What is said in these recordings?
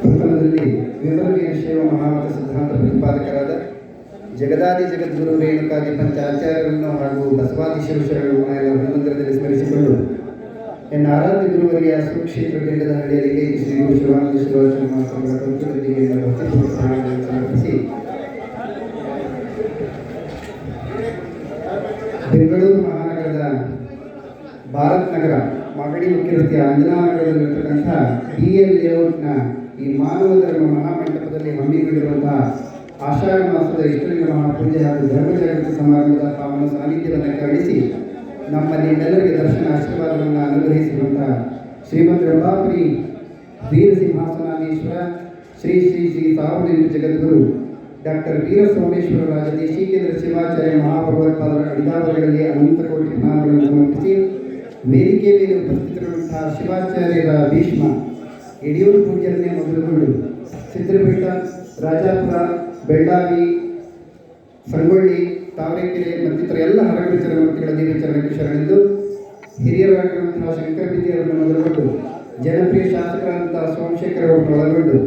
ಪ್ರಥಮದಲ್ಲಿ ವಿವರವೀರ ಶೈವ ಮಹಾಮತ ಸಿದ್ಧಾಂತ ಪ್ರತಿಪಾದಕರಾದ ಜಗದಾದಿ ಜಗದ್ಗುರು ರೇಣುಕಾದಿ ಪಂಚ ಆಚಾರ್ಯರನ್ನು ಹಾಗೂ ಬಸವಾದಿ ಶಿವಶರಣರನ್ನು ಎಲ್ಲ ಹನುಮಂದಿರದಲ್ಲಿ ಸ್ಮರಿಸಿಕೊಂಡು ಎನ್ನ ಆರಾಧ್ಯ ಗುರುವರಿಗೆ ಸುಕ್ಷೇತ್ರ ದಿಂಡದ ಹಳ್ಳಿಯಲ್ಲಿ ಶ್ರೀ ಗುರು ಶಿವಾನಂದ ಸಮರ್ಪಿಸಿ ಬೆಂಗಳೂರು ಮಹಾನಗರದ ಭಾರತ್ ನಗರ ಮಾಗಡಿ ಮುಖ್ಯ ರಸ್ತೆಯ ಅಂಜನಾ ನಗರದಲ್ಲಿರ್ತಕ್ಕಂಥ ಡಿ ಎಲ್ ಲೇಔಟ್ನ ಈ ಮಾನವ ಧರ್ಮ ಮಹಾಮಂಟಪದಲ್ಲಿ ಹಮ್ಮಿಕೊಂಡಿರುವಂತಹ ಆಷಾಢ ಮಾಸದ ಇಷ್ಟಲಿಂಗ ಮಹಾಪೂಜೆ ಹಾಗೂ ಜಾಗೃತಿ ಸಮಾರಂಭದ ಪಾವನ ಸಾನ್ನಿಧ್ಯವನ್ನು ಕರುಣಿಸಿ ನಮ್ಮ ನಿಮ್ಮೆಲ್ಲರಿಗೆ ದರ್ಶನ ಆಶೀರ್ವಾದವನ್ನು ಅನುಗ್ರಹಿಸಿರುವಂತಹ ಶ್ರೀಮಂತ ರಂಭಾಪುರಿ ವೀರಸಿಂಹಾಸನಾಧೀಶ್ವರ ಶ್ರೀ ಶ್ರೀ ಶ್ರೀ ಸಾರ್ವಜನಿಕ ಜಗದ್ಗುರು ಡಾಕ್ಟರ್ ವೀರ ಸೋಮೇಶ್ವರ ರಾಜ ದೇಶೀಕೇಂದ್ರ ಶಿವಾಚಾರ್ಯ ಮಹಾಭಗವತ್ಪಾದರ ಅಡಿದಾವರಗಳಲ್ಲಿ ಅನಂತ ಕೋಟಿ ಸಮರ್ಪಿಸಿ ವೇದಿಕೆ ಮೇಲೆ ಉಪಸ್ಥಿತರಿರುವಂತಹ ಶಿವಾಚಾರ್ಯರ ಭೀಷ್ಮ, ಯಡಿಯೂರು ಪೂಜರನ್ನೇ ಮೊದಲುಗೊಂಡು ಚಿತ್ರಪೀಠ, ರಾಜಾಪುರ, ಬೆಳ್ಳಾವಿ, ಸಂಗೊಳ್ಳಿ, ತಾವರೆಕೆರೆ ಮತ್ತಿತರ ಎಲ್ಲ ಹರಗಡ ಚರಮೂರ್ತಿಗಳ ದೇವಿ ಚರಣಕ್ಕೆ ಶರಣೆಂದು ಹಿರಿಯರಾಗಿರುವಂತಹ ಶಂಕರ ವಿದ್ಯೆಯನ್ನು ಮೊದಲುಗೊಂಡು, ಜನಪ್ರಿಯ ಶಾಸಕರಾದಂತಹ ಸೋಮಶೇಖರ್ ಅವರನ್ನು ಒಳಗೊಂಡು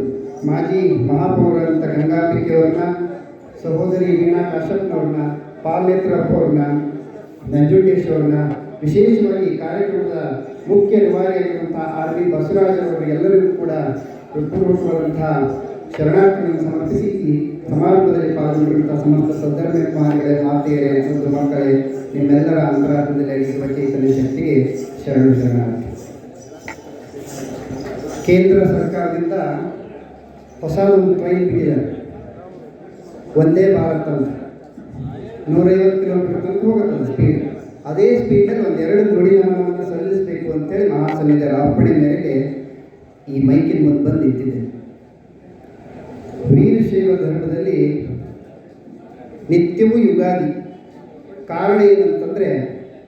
ಮಾಜಿ ಮಹಾಪೌರರಂತ ಗಂಗಾಂಬಿಕೆಯವ್ರನ್ನ ಸಹೋದರಿ ವೀಣಾ ಕಾಶಪ್ಪನವ್ರನ್ನ ಪಾಲ್ನೇತ್ರಪ್ಪ ಅವ್ರನ್ನ ನಂಜುಂಡೇಶ್ ವಿಶೇಷವಾಗಿ ಕಾರ್ಯಕ್ರಮದ ಮುಖ್ಯ ನಿವಾರಿಯಾಗಿರುವಂತಹ ಆರ್ ವಿ ಬಸವರಾಜರವರು ಎಲ್ಲರಿಗೂ ಕೂಡ ಹೃತ್ಪೂರ್ವಕವಾದಂತಹ ಶರಣಾರ್ಥಿಗಳನ್ನು ಸಮರ್ಪಿಸಿ ಈ ಸಮಾರಂಭದಲ್ಲಿ ಪಾಲ್ಗೊಂಡಿರುವಂತಹ ಸಮಸ್ತ ಸದ್ಧರ್ಮಾನಿಗಳೇ ಮಾತೆಯರೇ ಸುದ್ದ ಮಕ್ಕಳೇ, ನಿಮ್ಮೆಲ್ಲರ ಅಂತರಾತ್ಮದಲ್ಲಿ ಅಡಿಸುವ ಚೈತನ್ಯ ಶಕ್ತಿಗೆ ಶರಣು ಶರಣಾರ್ಥಿ. ಕೇಂದ್ರ ಸರ್ಕಾರದಿಂದ ಹೊಸದೊಂದು ಟ್ರೈನ್ ಬಿಟ್ಟಿದ್ದಾರೆ ಒಂದೇ ಭಾರತ. ಅಂತ ನೂರೈವತ್ತು ಕಿಲೋಮೀಟರ್ ತನಕ ಹೋಗುತ್ತದೆ ಸ್ಪೀಡ್ ಅದೇ ಸ್ಪೀಡಲ್ಲಿ ಒಂದು ಎರಡು ನುಡಿನಾಮವನ್ನು ಸಲ್ಲಿಸಬೇಕು ಅಂತೇಳಿ ಮಹಾಸನ್ನಿಧಿಯ ರಾಪಣೆ ಮೇರೆಗೆ ಈ ಮೈಕಿನ ಮುಂದೆ ಬಂದು ನಿಂತಿದೆ ವೀರಶೈವ ಧರ್ಮದಲ್ಲಿ ನಿತ್ಯವೂ ಯುಗಾದಿ. ಕಾರಣ ಏನಂತಂದರೆ,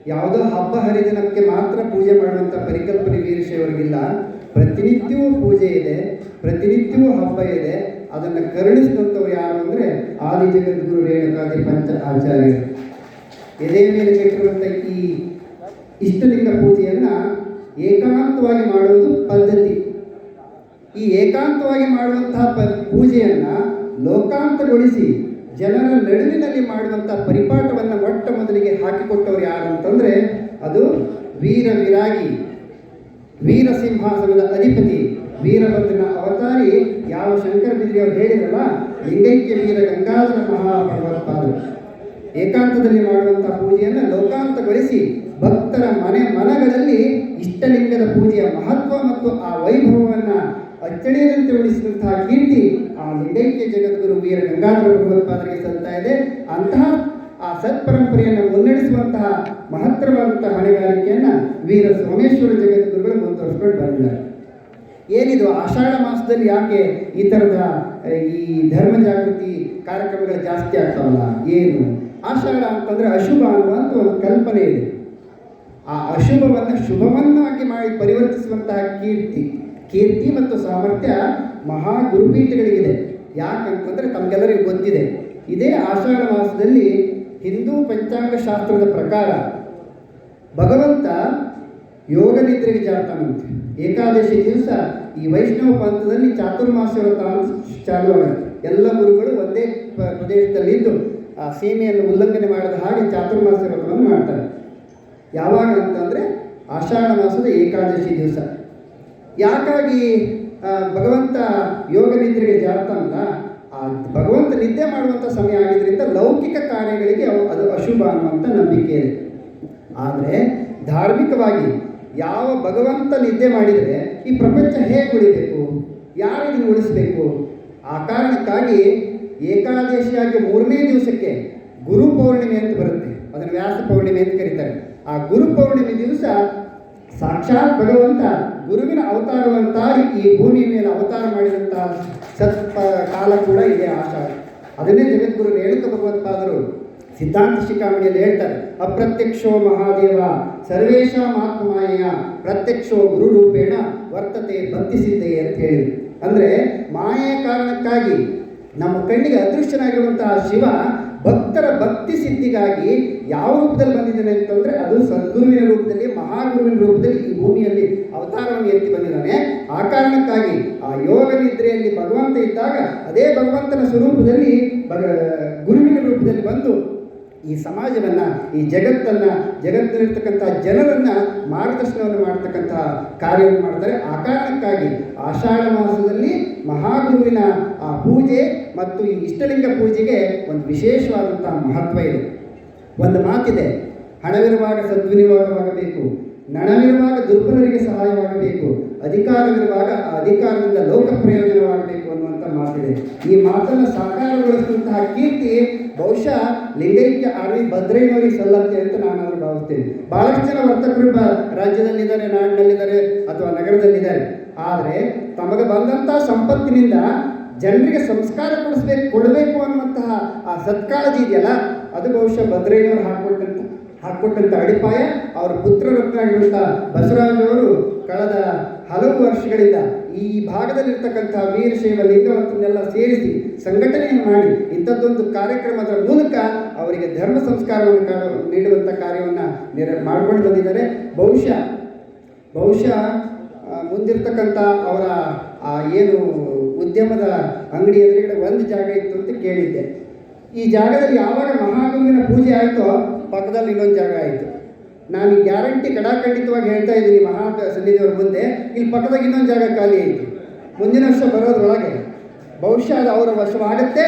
ಯಾವುದೋ ಹಬ್ಬ ಹರಿದಿನಕ್ಕೆ ಮಾತ್ರ ಪೂಜೆ ಮಾಡುವಂಥ ಪರಿಕಲ್ಪನೆ ವೀರಶೈವರಿಗಿಲ್ಲ. ಪ್ರತಿನಿತ್ಯವೂ ಪೂಜೆ ಇದೆ, ಪ್ರತಿನಿತ್ಯವೂ ಹಬ್ಬ ಇದೆ. ಅದನ್ನು ಕರುಣಿಸಿದಂಥವ್ರು ಯಾರು ಅಂದರೆ ಆದಿ ಜಗದ್ಗುರು ರೇಣುಕಾದಿ ಪಂಚ ಆಚಾರ್ಯರು. ಎದೆ ಮೇಲೆ ಕಟ್ಟಿರುವಂಥ ಈ ಇಷ್ಟಲಿಂಗ ಪೂಜೆಯನ್ನು ಏಕಾಂತವಾಗಿ ಮಾಡುವುದು ಪದ್ಧತಿ. ಈ ಏಕಾಂತವಾಗಿ ಮಾಡುವಂತಹ ಪ ಪೂಜೆಯನ್ನು ಲೋಕಾಂತಗೊಳಿಸಿ ಜನರ ನಡುವಿನಲ್ಲಿ ಮಾಡುವಂಥ ಪರಿಪಾಠವನ್ನು ಮೊಟ್ಟ ಮೊದಲಿಗೆ ಹಾಕಿಕೊಟ್ಟವರು ಯಾರು ಅಂತಂದರೆ ಅದು ವೀರ ವಿರಾಗಿ, ವೀರ ಸಿಂಹಾಸನದ ಅಧಿಪತಿ, ವೀರಭದ್ರನ ಅವತಾರಿ ಯಾವ ಶಂಕರ ಬಿದ್ರಿಯವರು ಹೇಳಿದ್ರಲ್ಲ, ಲಿಂಗೈಕ್ಯ ವೀರ ಗಂಗಾಧರ ಮಹಾಭಗವತ್ಪಾದರು. ಏಕಾಂತದಲ್ಲಿ ಮಾಡುವಂತಹ ಪೂಜೆಯನ್ನು ಲೋಕಾಂತಗೊಳಿಸಿ ಭಕ್ತರ ಮನೆ ಮನಗಳಲ್ಲಿ ಇಷ್ಟಲಿಂಗದ ಪೂಜೆಯ ಮಹತ್ವ ಮತ್ತು ಆ ವೈಭವವನ್ನು ಅಚ್ಚಳಿಯದಂತೆ ಉಳಿಸಿದಂತಹ ಕೀರ್ತಿ ಆ ಲಿಂಗೈಕ್ಯ ಜಗದ್ಗುರು ವೀರ ಗಂಗಾಧರ ಭಗವತ್ಪಾದರಿಗೆ ಸಲ್ತಾ ಇದೆ. ಅಂತಹ ಆ ಸತ್ಪರಂಪರೆಯನ್ನು ಮುನ್ನಡೆಸುವಂತಹ ಮಹತ್ತರವಾದಂತಹ ಹೊಣೆಗಾರಿಕೆಯನ್ನು ವೀರ ಸೋಮೇಶ್ವರ ಜಗದ್ಗುರುಗಳು ಮುಂದುವರಿಸ್ಕೊಂಡು ಬಂದಿದ್ದಾರೆ. ಏನಿದು? ಆಷಾಢ ಮಾಸದಲ್ಲಿ ಯಾಕೆ ಈ ಥರದ ಈ ಧರ್ಮ ಜಾಗೃತಿ ಕಾರ್ಯಕ್ರಮಗಳು ಜಾಸ್ತಿ ಆಗ್ತಾವಲ್ಲ? ಏನು? ಆಷಾಢ ಅಂತಂದರೆ ಅಶುಭ ಅನ್ನುವಂಥ ಒಂದು ಕಲ್ಪನೆ ಇದೆ. ಆ ಅಶುಭವನ್ನು ಶುಭವನ್ನಾಗಿ ಮಾಡಿ ಪರಿವರ್ತಿಸುವಂತಹ ಕೀರ್ತಿ. ಕೀರ್ತಿ ಮತ್ತು ಸಾಮರ್ಥ್ಯ ಮಹಾ ಗುರುಪೀಠಗಳಿಗಿದೆ ಯಾಕಂತಂದರೆ ತಮಗೆಲ್ಲರಿಗೂ ಗೊತ್ತಿದೆ. ಇದೇ ಆಷಾಢ ಮಾಸದಲ್ಲಿ ಹಿಂದೂ ಪಂಚಾಂಗ ಶಾಸ್ತ್ರದ ಪ್ರಕಾರ ಭಗವಂತ ಯೋಗ ನಿದ್ರೆಗೆ ಜಾತಾನಂತೆ. ಏಕಾದಶಿ ದಿವಸ ಈ ವೈಷ್ಣವ ಪಂಥದಲ್ಲಿ ಚಾತುರ್ಮಾಸ ಅಂತ ಎಲ್ಲ ಗುರುಗಳು ಒಂದೇ ಪ್ರದೇಶದಲ್ಲಿದ್ದು ಆ ಸೀಮೆಯನ್ನು ಉಲ್ಲಂಘನೆ ಮಾಡಿದ ಹಾಗೆ ಚಾತುರ್ಮಾಸ ವ್ರತವನ್ನು ಮಾಡ್ತಾರೆ. ಯಾವಾಗ ಅಂತಂದರೆ ಆಷಾಢ ಮಾಸದ ಏಕಾದಶಿ ದಿವಸ. ಯಾಕಾಗಿ ಭಗವಂತ ಯೋಗ ನಿದ್ರೆಗೆ ಜಾರ್ತಾನಲ್ಲ, ಆ ಭಗವಂತ ನಿದ್ದೆ ಮಾಡುವಂಥ ಸಮಯ ಆಗಿದ್ದರಿಂದ ಲೌಕಿಕ ಕಾರ್ಯಗಳಿಗೆ ಅದು ಅಶುಭ ಅನ್ನುವಂಥ ನಂಬಿಕೆ ಇದೆ. ಆದರೆ ಧಾರ್ಮಿಕವಾಗಿ ಯಾವ ಭಗವಂತ ನಿದ್ದೆ ಮಾಡಿದರೆ ಈ ಪ್ರಪಂಚ ಹೇಗೆ ಉಳಿಬೇಕು? ಯಾರು ಉಳಿಸ್ಬೇಕು ಉಳಿಸಬೇಕು? ಆ ಕಾರಣಕ್ಕಾಗಿ ಏಕಾದಶಿಯಾಗಿ ಮೂರನೇ ದಿವಸಕ್ಕೆ ಗುರು ಪೌರ್ಣಿಮೆ ಅಂತ ಬರುತ್ತೆ. ಅದನ್ನು ವ್ಯಾಸ ಪೌರ್ಣಿಮೆ ಅಂತ ಕರೀತಾರೆ. ಆ ಗುರು ಪೌರ್ಣಿಮೆ ದಿವಸ ಸಾಕ್ಷಾತ್ ಭಗವಂತ ಗುರುವಿನ ಅವತಾರವಂತ ಈ ಭೂಮಿಯ ಮೇಲೆ ಅವತಾರ ಮಾಡಿದಂತಹ ಸತ್ಪ ಕಾಲ ಕೂಡ ಇದೆ ಆಶಾ ಅದನ್ನೇ ಜಗದ್ಗುರು ರೇಣುಕ ಭಗವತ್ಪಾದರು. ಸಿದ್ಧಾಂತ ಶಿಖಾಮಣಿಯಲ್ಲಿ ಹೇಳ್ತಾರೆ, ಅಪ್ರತ್ಯಕ್ಷೋ ಮಹಾದೇವ ಸರ್ವೇಶ ಮಹಾತ್ಮಾಯ ಪ್ರತ್ಯಕ್ಷೋ ಗುರು ರೂಪೇಣ ವರ್ತತೆ ಸಿದ್ಧೆ ಅಂತ ಹೇಳಿ ಅಂದರೆ ಮಾಯೆಯ ಕಾರಣಕ್ಕಾಗಿ ನಮ್ಮ ಕಣ್ಣಿಗೆ ಅದೃಷ್ಟನಾಗಿರುವಂತಹ ಶಿವ ಭಕ್ತರ ಭಕ್ತಿ ಸಿದ್ಧಿಗಾಗಿ ಯಾವ ರೂಪದಲ್ಲಿ ಬಂದಿದ್ದಾನೆ ಅಂತಂದ್ರೆ ಅದು ಸದ್ಗುರುವಿನ ರೂಪದಲ್ಲಿ, ಮಹಾಗುರುವಿನ ರೂಪದಲ್ಲಿ ಈ ಭೂಮಿಯಲ್ಲಿ ಅವತಾರವನ್ನು ಎತ್ತಿ ಬಂದಿದ್ದಾನೆ. ಆ ಕಾರಣಕ್ಕಾಗಿ ಆ ಯೋಗ ನಿದ್ರೆಯಲ್ಲಿ ಭಗವಂತ ಇದ್ದಾಗ ಅದೇ ಭಗವಂತನ ಸ್ವರೂಪದಲ್ಲಿ ಗುರುವಿನ ರೂಪದಲ್ಲಿ ಬಂದು ಈ ಸಮಾಜವನ್ನು, ಈ ಜಗತ್ತನ್ನು, ಜಗತ್ತಿನಲ್ಲಿರ್ತಕ್ಕಂಥ ಜನರನ್ನು ಮಾರ್ಗದರ್ಶನವನ್ನು ಮಾಡ್ತಕ್ಕಂಥ ಕಾರ್ಯವನ್ನು ಮಾಡ್ತಾರೆ. ಆ ಕಾರಣಕ್ಕಾಗಿ ಆಷಾಢ ಮಾಸದಲ್ಲಿ ಮಹಾಗುರುವಿನ ಆ ಪೂಜೆ ಮತ್ತು ಈ ಇಷ್ಟಲಿಂಗ ಪೂಜೆಗೆ ಒಂದು ವಿಶೇಷವಾದಂಥ ಮಹತ್ವ ಇದೆ. ಒಂದು ಮಾತಿದೆ, ಹಣವಿರುವಾಗ ಸದ್ವಿನಿಯೋಗವಾಗಬೇಕು. ನಣವಿರುವಾಗ ದುರ್ಬಲರಿಗೆ ಸಹಾಯವಾಗಬೇಕು. ಅಧಿಕಾರವಿರುವಾಗ ಆ ಅಧಿಕಾರದಿಂದ ಲೋಕ ಪ್ರಯೋಜನವಾಗಬೇಕು ಅನ್ನುವಂಥ ಮಾತಿದೆ. ಈ ಮಾತನ್ನು ಸಾಕಾರಗೊಳಿಸಿದಂತಹ ಕೀರ್ತಿ ಬಹುಶಃ ಲಿಂಗೈಕ್ಯ ಆರ್ವಿ ಭದ್ರಯ್ಯನವರಿಗೆ ಸಲ್ಲತ್ತೆ ಅಂತ ನಾನು ಭಾವಿಸ್ತೇನೆ. ಬಹಳಷ್ಟು ಜನ ವರ್ತಕರು ರಾಜ್ಯದಲ್ಲಿದ್ದಾರೆ, ನಾಡಿನಲ್ಲಿದ್ದಾರೆ ಅಥವಾ ನಗರದಲ್ಲಿದ್ದಾರೆ. ಆದರೆ ತಮಗೆ ಬಂದಂತಹ ಸಂಪತ್ತಿನಿಂದ ಜನರಿಗೆ ಸಂಸ್ಕಾರ ಕೊಡಿಸ್ಬೇಕು, ಕೊಡಬೇಕು ಅನ್ನುವಂತಹ ಆ ಸತ್ಕಾಳಜಿ ಇದೆಯಲ್ಲ, ಅದು ಬಹುಶಃ ಭದ್ರಯ್ಯನವರು ಹಾಕ್ಕೊಟ್ಟಂತ ಹಾಕ್ಕೊಟ್ಟಂಥ ಅಡಿಪಾಯ ಅವರ ಪುತ್ರರತ್ನಾಗಿರುವಂಥ ಬಸವರಾಜವರು ಕಳೆದ ಹಲವು ವರ್ಷಗಳಿಂದ ಈ ಭಾಗದಲ್ಲಿರ್ತಕ್ಕಂಥ ವೀರಶೈವ ಲಿಂಗವತ್ತನ್ನೆಲ್ಲ ಸೇರಿಸಿ ಸಂಘಟನೆಯನ್ನು ಮಾಡಿ ಇಂಥದ್ದೊಂದು ಕಾರ್ಯಕ್ರಮದ ಮೂಲಕ ಅವರಿಗೆ ಧರ್ಮ ಸಂಸ್ಕಾರವನ್ನು ಕಾಣ ನೀಡುವಂಥ ಕಾರ್ಯವನ್ನು ನೆರ ಮಾಡ್ಕೊಂಡು ಬಂದಿದ್ದಾರೆ. ಬಹುಶಃ ಬಹುಶಃ ಮುಂದಿರ್ತಕ್ಕಂಥ ಅವರ, ಆ, ಏನು ಉದ್ಯಮದ ಅಂಗಡಿ ಎದುರುಗಡೆ ಒಂದು ಜಾಗ ಇತ್ತು ಅಂತ ಕೇಳಿದ್ದೆ. ಈ ಜಾಗದಲ್ಲಿ ಯಾವಾಗ ಮಹಾಗಂಗನ ಪೂಜೆ ಆಯಿತೋ ಪಕ್ಕದಲ್ಲಿ ಇನ್ನೊಂದು ಜಾಗ ಆಯಿತು. ನಾನು ಗ್ಯಾರಂಟಿ ಕಡಾಖಂಡಿತವಾಗಿ ಹೇಳ್ತಾ ಇದ್ದೀನಿ ಮಹಾ ಸನ್ನಿಧಿಯವ್ರ ಮುಂದೆ, ಇಲ್ಲಿ ಪಕ್ಕದಾಗ ಇನ್ನೊಂದು ಜಾಗ ಖಾಲಿ ಆಯಿತು. ಮುಂದಿನ ವರ್ಷ ಬರೋದ್ರೊಳಗೆ ಬಹುಶಃ ಅದು ಅವರ ವರ್ಷವಾಗುತ್ತೆ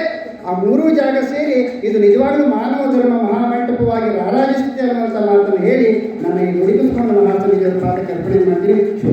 ಆ ಮೂರೂ ಜಾಗ ಸೇರಿ ಇದು ನಿಜವಾಗಲೂ ಮಾನವ ಧರ್ಮ ಮಹಾಮಂಟಪವಾಗಿ ರಾರಾಜಿಸುತ್ತೆ ಅನ್ನುವಂಥ ಮಾತನ್ನು ಹೇಳಿ ನನ್ನ ಈ ಮಹಾ ಮಹಾಸನ್ನಿಧಿಯವರ ಪಾದಕ್ಕೆ ಅರ್ಪಣೆ ಮಾಡ್ತೀನಿ. ಶುಭ